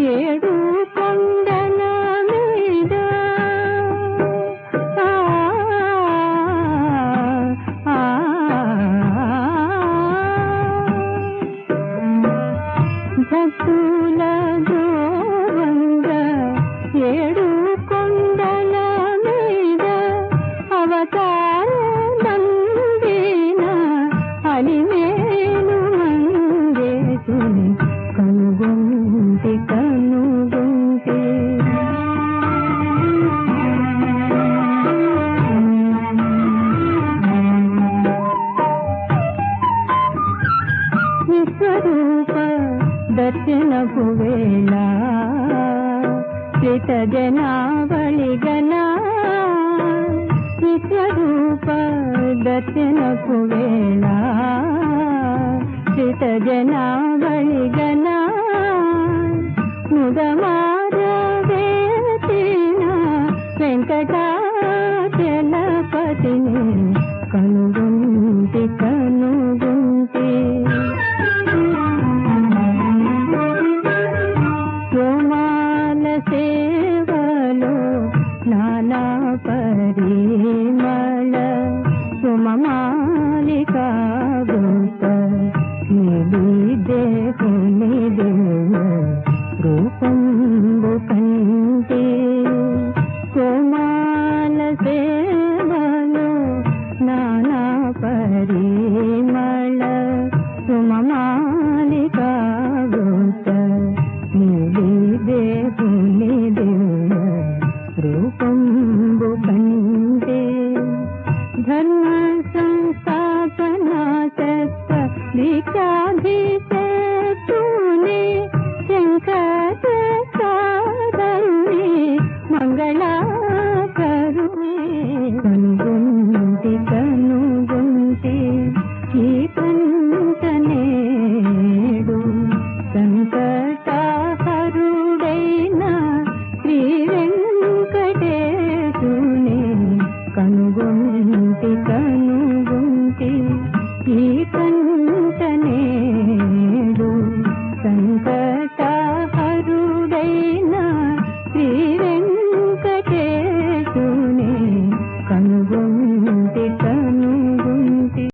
ఏడు కొండల మీద. భక్తుల దోవంగా ఏడు దర్శనపు వేళ. కృత జనావళిగన విశ్వరూప దర్శనపు వేళ. కృత జనావళిగన ముదమారేన వెంకటాచలపతిని కనుగొ కరుణా పరిమళ సుమమాలికా రూప నిధి దేహు నిధి రూపంబు కంటే కోమాల సేవలు నానా పరిమళ సుమమా संस्थापना तत्पलिकाधीश